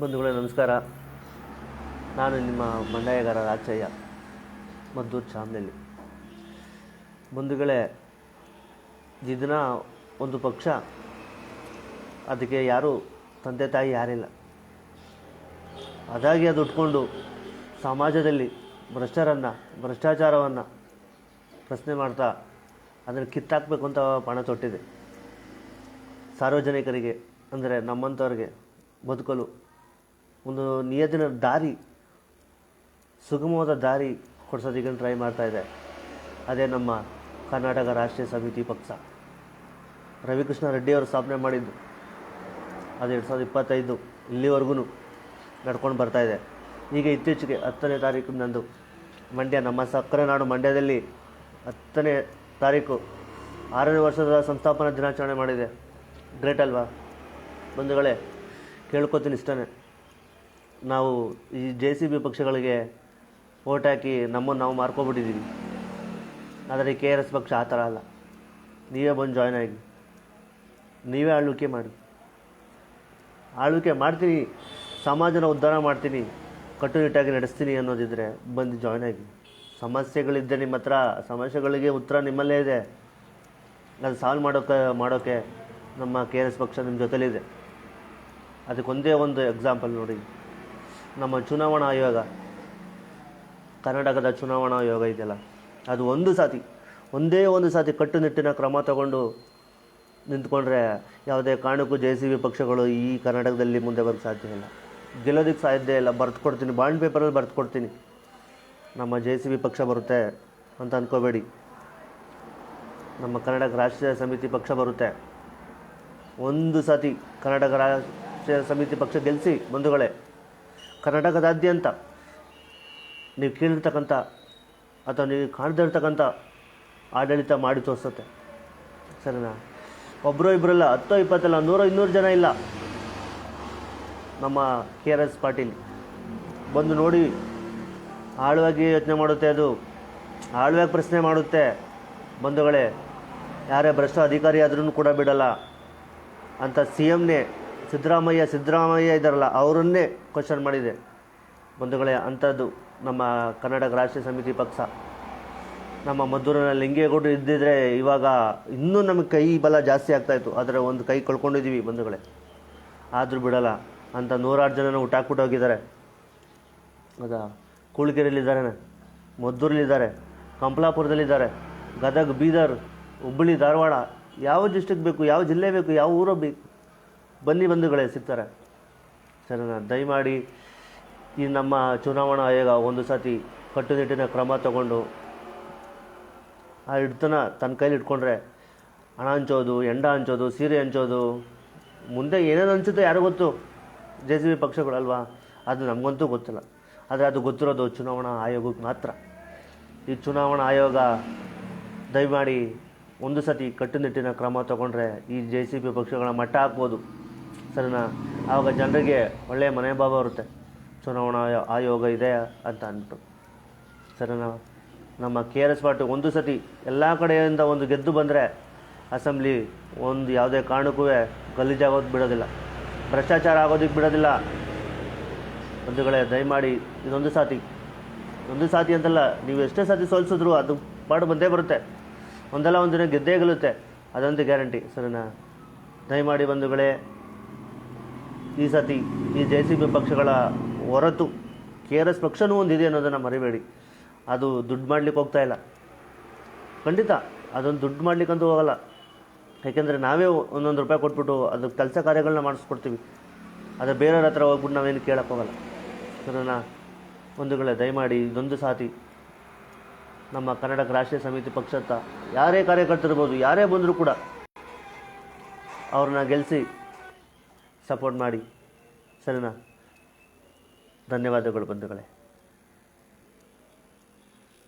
ಬಂಧುಗಳೇ, ನಮಸ್ಕಾರ. ನಾನು ನಿಮ್ಮ ಬಂಡಾಯಗಾರ ರಾಚಯ್ಯ ಮದ್ದೂರು ಚಾಮ್ನಲ್ಲಿ ಬಂಧುಗಳೇ ಇದನ್ನ ಒಂದು ಪಕ್ಷ, ಅದಕ್ಕೆ ಯಾರು ತಂದೆ ತಾಯಿ ಯಾರಿಲ್ಲ. ಅದಾಗಿ ಅದು ಉಟ್ಕೊಂಡು ಸಮಾಜದಲ್ಲಿ ಭ್ರಷ್ಟರನ್ನು, ಭ್ರಷ್ಟಾಚಾರವನ್ನು ಪ್ರಶ್ನೆ ಮಾಡ್ತಾ ಅದನ್ನು ಕಿತ್ತಾಕಬೇಕು ಅಂತ ಪಣ ತೊಟ್ಟಿದೆ. ಸಾರ್ವಜನಿಕರಿಗೆ, ಅಂದರೆ ನಮ್ಮಂಥವ್ರಿಗೆ ಬದುಕಲು ಒಂದು ನಿಯತಿನ ದಾರಿ, ಸುಗಮವಾದ ದಾರಿ ಕೊಡ್ಸೋದಕ್ಕೆ ಟ್ರೈ ಮಾಡ್ತಾ ಇದೆ. ಅದೇ ನಮ್ಮ ಕರ್ನಾಟಕ ರಾಷ್ಟ್ರೀಯ ಸಮಿತಿ ಪಕ್ಷ. ರವಿಕೃಷ್ಣ ರೆಡ್ಡಿಯವರು ಸ್ಥಾಪನೆ ಮಾಡಿದ್ದು ಅದು ಎರಡು ಸಾವಿರದ ಇಪ್ಪತ್ತೈದು ಇಲ್ಲಿವರೆಗೂ ನಡ್ಕೊಂಡು ಬರ್ತಾ ಇದೆ. ಈಗ ಇತ್ತೀಚೆಗೆ ಹತ್ತನೇ ತಾರೀಕಿನಂದು ಮಂಡ್ಯ, ನಮ್ಮ ಸಕ್ಕರೆ ನಾಡು ಮಂಡ್ಯದಲ್ಲಿ ಹತ್ತನೇ ತಾರೀಕು ಆರನೇ ವರ್ಷದ ಸಂಸ್ಥಾಪನಾ ದಿನಾಚರಣೆ ಮಾಡಿದೆ. ಗ್ರೇಟ್ ಅಲ್ವಾ? ಬಂಧುಗಳೇ, ಕೇಳ್ಕೊತೀನಿ ಇಷ್ಟನೇ ನಾವು ಈ ಜೆ ಸಿ ಬಿ ಪಕ್ಷಗಳಿಗೆ ಓಟ್ ಹಾಕಿ ನಮ್ಮನ್ನು ನಾವು ಮಾರ್ಕೊಬಿಟ್ಟಿದ್ದೀವಿ ಆದರೆ ಕೆ ಆರ್ ಎಸ್ ಪಕ್ಷ ಆ ಥರ ಅಲ್ಲ. ನೀವೇ ಬಂದು ಜಾಯ್ನ್ ಆಗಿ. ನೀವೇ ಆಳ್ವಿಕೆ ಮಾಡಿ. ಆಳ್ವಿಕೆ ಮಾಡ್ತೀನಿ, ಸಮಾಜನ ಉದ್ಧಾರ ಮಾಡ್ತೀನಿ, ಕಟ್ಟುನಿಟ್ಟಾಗಿ ನಡೆಸ್ತೀನಿ ಅನ್ನೋದಿದ್ರೆ ಬಂದು ಜಾಯ್ನ್ ಆಗಿ. ಸಮಸ್ಯೆಗಳಿದ್ದರೆ ನಿಮ್ಮ ಹತ್ರ, ಸಮಸ್ಯೆಗಳಿಗೆ ಉತ್ತರ ನಿಮ್ಮಲ್ಲೇ ಇದೆ. ಅದು ಸಾಲ್ವ್ ಮಾಡೋಕೆ ಮಾಡೋಕ್ಕೆ ನಮ್ಮ ಕೆ ಆರ್ ಎಸ್ ಪಕ್ಷ ನಿಮ್ಮ ಜೊತೆಲಿದೆ ಅದಕ್ಕೊಂದೇ ಒಂದು ಎಕ್ಸಾಂಪಲ್ ನೋಡಿ. ನಮ್ಮ ಚುನಾವಣಾ ಆಯೋಗ, ಕರ್ನಾಟಕದ ಚುನಾವಣಾ ಆಯೋಗ ಇದೆಯಲ್ಲ, ಅದು ಒಂದು ಸಾತಿ, ಒಂದೇ ಒಂದು ಸಾತಿ ಕಟ್ಟುನಿಟ್ಟಿನ ಕ್ರಮ ತಗೊಂಡು ನಿಂತ್ಕೊಂಡ್ರೆ ಯಾವುದೇ ಕಾರಣಕ್ಕೂ ಜೆ ಸಿ ಬಿ ಪಕ್ಷಗಳು ಈ ಕರ್ನಾಟಕದಲ್ಲಿ ಮುಂದೆ ಬರೋಕ್ಕೆ ಸಾಧ್ಯ ಇಲ್ಲ. ಗೆಲ್ಲೋದಕ್ಕೆ ಸಾಧ್ಯ ಇಲ್ಲ. ಬರ್ತು ಕೊಡ್ತೀನಿ. ಬಾಂಡ್ ಪೇಪರಲ್ಲಿ ಬರ್ತು ಕೊಡ್ತೀನಿ. ನಮ್ಮ ಜೆ ಸಿ ಬಿ ಪಕ್ಷ ಬರುತ್ತೆ ಅಂತ ಅಂದ್ಕೋಬೇಡಿ ನಮ್ಮ ಕರ್ನಾಟಕ ರಾಷ್ಟ್ರೀಯ ಸಮಿತಿ ಪಕ್ಷ ಬರುತ್ತೆ. ಒಂದು ಸತಿ ಕರ್ನಾಟಕ ರಾಷ್ಟ್ರೀಯ ಸಮಿತಿ ಪಕ್ಷ ಗೆಲ್ಲಿಸಿ ಬಂಧುಗಳೇ. ಕರ್ನಾಟಕದಾದ್ಯಂತ ನೀವು ಕೇಳಿರ್ತಕ್ಕಂಥ ಅಥವಾ ನೀವು ಕಾಣ್ದಿರ್ತಕ್ಕಂಥ ಆಡಳಿತ ಮಾಡಿ ತೋರಿಸುತ್ತೆ. ಸರಿನಾ? ಒಬ್ಬರು ಇಬ್ಬರಲ್ಲ ಹತ್ತೋ ಇಪ್ಪತ್ತಲ್ಲ, ನೂರೋ ಇನ್ನೂರು ಜನ ಇಲ್ಲ ನಮ್ಮ ಕೆ ಆರ್ ಎಸ್ ಪಾಟೀಲ್. ಬಂದು ನೋಡಿ, ಆಳವಾಗಿ ಯೋಚನೆ ಮಾಡುತ್ತೆ ಅದು, ಆಳವಾಗಿ ಪ್ರಶ್ನೆ ಮಾಡುತ್ತೆ. ಬಂಧುಗಳೇ, ಯಾರೇ ಭ್ರಷ್ಟ ಅಧಿಕಾರಿ ಆದ್ರೂ ಕೂಡ ಬಿಡಲ್ಲ. ಅಂತ ಸಿ ಎಮ್ನೇ ಸಿದ್ದರಾಮಯ್ಯ ಸಿದ್ದರಾಮಯ್ಯ ಇದ್ದಾರಲ್ಲ, ಅವರನ್ನೇ ಕ್ವಶನ್ ಮಾಡಿದೆ. ಬಂಧುಗಳೇ, ಅಂಥದ್ದು ನಮ್ಮ ಕರ್ನಾಟಕ ರಾಷ್ಟ್ರೀಯ ಸಮಿತಿ ಪಕ್ಷ. ನಮ್ಮ ಮದ್ದೂರಿನ ಲಿಂಗೇಗೌಡರು ಇದ್ದಿದ್ರೆ ಇವಾಗ ಇನ್ನೂ ನಮಗೆ ಕೈ ಬಲ ಜಾಸ್ತಿ ಆಗ್ತಾಯಿತ್ತು ಆದರೆ ಒಂದು ಕೈ ಕಳ್ಕೊಂಡಿದ್ದೀವಿ ಬಂಧುಗಳೇ. ಆದರೂ ಬಿಡಲ್ಲ. ಅಂತ ನೂರಾರು ಜನನ ಹುಟ್ಟಾಕ್ಬಿಟ್ಟು ಹೋಗಿದ್ದಾರೆ. ಹೌದಾ ಕುಳಿಕೆರೆಯಲ್ಲಿದ್ದಾರೆ ಮದ್ದೂರಲ್ಲಿದ್ದಾರೆ. ಕಂಪ್ಲಾಪುರದಲ್ಲಿದ್ದಾರೆ. ಗದಗ, ಬೀದರ್, ಹುಬ್ಬಳ್ಳಿ, ಧಾರವಾಡ. ಯಾವ ಡಿಸ್ಟಿಕ್ ಬೇಕು? ಯಾವ ಜಿಲ್ಲೆ ಬೇಕು? ಯಾವ ಊರು ಬೇಕು? ಬನ್ನಿ ಬಂಧುಗಳೇ ಸಿಗ್ತಾರೆ. ಸರಿನಾ ದಯಮಾಡಿ ಈ ನಮ್ಮ ಚುನಾವಣಾ ಆಯೋಗ ಒಂದು ಸತಿ ಕಟ್ಟುನಿಟ್ಟಿನ ಕ್ರಮ ತಗೊಂಡು ಆ ಹಿಡ್ತನ ತನ್ನ ಕೈಲಿ ಇಟ್ಕೊಂಡ್ರೆ ಹಣ ಹಂಚೋದು, ಎಂಡ ಹಂಚೋದು, ಸೀರೆ ಹಂಚೋದು, ಮುಂದೆ ಏನೇನು ಹಂಚುತ್ತೋ ಯಾರು ಗೊತ್ತು? ಜೆ ಸಿ ಬಿ ಪಕ್ಷಗಳಲ್ವಾ? ಅದು ನಮಗಂತೂ ಗೊತ್ತಿಲ್ಲ. ಆದರೆ ಅದು ಗೊತ್ತಿರೋದು ಚುನಾವಣಾ ಆಯೋಗಕ್ಕೆ ಮಾತ್ರ. ಈ ಚುನಾವಣಾ ಆಯೋಗ ದಯಮಾಡಿ ಒಂದು ಸತಿ ಕಟ್ಟುನಿಟ್ಟಿನ ಕ್ರಮ ತಗೊಂಡ್ರೆ ಈ ಜೆ ಸಿ ಬಿ ಪಕ್ಷಗಳ ಮಟ್ಟ ಹಾಕ್ಬೋದು. ಸರಿನಾ? ಆವಾಗ ಜನರಿಗೆ ಒಳ್ಳೆಯ ಮನೋಭಾವ ಬರುತ್ತೆ. ಚುನಾವಣಾ ಆ ಆಯೋಗ ಇದೆ ಅಂತ ಅಂದ್ಬಿಟ್ಟು. ಸರಿನಾ? ನಮ್ಮ ಕೆ ಆರ್ ಎಸ್ ಪಾರ್ಟಿ ಒಂದು ಸತಿ ಎಲ್ಲ ಕಡೆಯಿಂದ ಒಂದು ಗೆದ್ದು ಬಂದರೆ ಅಸೆಂಬ್ಲಿ ಒಂದು ಯಾವುದೇ ಕಾರಣಕ್ಕೂ ಗಲೀಜಾಗೋದು ಬಿಡೋದಿಲ್ಲ. ಭ್ರಷ್ಟಾಚಾರ ಆಗೋದಕ್ಕೆ ಬಿಡೋದಿಲ್ಲ. ಬಂಧುಗಳೇ, ದಯಮಾಡಿ ಇದೊಂದು ಸಾತಿ. ಒಂದು ಸಾತಿ ಅಂತಲ್ಲ, ನೀವು ಎಷ್ಟೇ ಸಾತಿ ಸೋಲಿಸಿದ್ರು ಅದು ಪಾಡು ಬಂದೇ ಬರುತ್ತೆ. ಒಂದಲ್ಲ ಒಂದು ದಿನ ಗೆದ್ದೇ ಗೆಲ್ಲುತ್ತೆ. ಅದೊಂದು ಗ್ಯಾರಂಟಿ. ಸರಿನಾ? ದಯಮಾಡಿ ಬಂಧುಗಳೇ ಈ ಸತಿ ಈ ಜೆ ಸಿ ಬಿ ಪಕ್ಷಗಳ ಹೊರತು ಕೆ ಆರ್ ಎಸ್ ಪಕ್ಷನೂ ಒಂದಿದೆ ಅನ್ನೋದನ್ನು ಮರಿಬೇಡಿ. ಅದು ದುಡ್ಡು ಮಾಡ್ಲಿಕ್ಕೆ ಹೋಗ್ತಾ ಇಲ್ಲ. ಖಂಡಿತ ಅದೊಂದು ದುಡ್ಡು ಮಾಡ್ಲಿಕ್ಕಂತೂ ಹೋಗಲ್ಲ. ಯಾಕೆಂದರೆ ನಾವೇ ಒಂದೊಂದು ರೂಪಾಯಿ ಕೊಟ್ಬಿಟ್ಟು ಅದು ಕೆಲಸ ಕಾರ್ಯಗಳನ್ನ ಮಾಡಿಸ್ಕೊಡ್ತೀವಿ. ಆದರೆ ಬೇರೆಯವ್ರ ಹತ್ರ ಹೋಗ್ಬಿಟ್ಟು ನಾವೇನು ಕೇಳಕ್ಕೆ ಹೋಗಲ್ಲ. ಒಂದು ಒಂದುಗಳೇ ದಯಮಾಡಿ ಇದೊಂದು ಸಾತಿ. ನಮ್ಮ ಕರ್ನಾಟಕ ರಾಷ್ಟ್ರೀಯ ಸಮಿತಿ ಪಕ್ಷತ್ತ ಯಾರೇ ಕಾರ್ಯಕರ್ತರಿರ್ಬೋದು, ಯಾರೇ ಬಂದರೂ ಕೂಡ ಅವ್ರನ್ನ ಗೆಲ್ಲಿಸಿ ಸಪೋರ್ಟ್ ಮಾಡಿ. ಸರಿನಾ? ಧನ್ಯವಾದಗಳು ಬಂಧುಗಳೇ.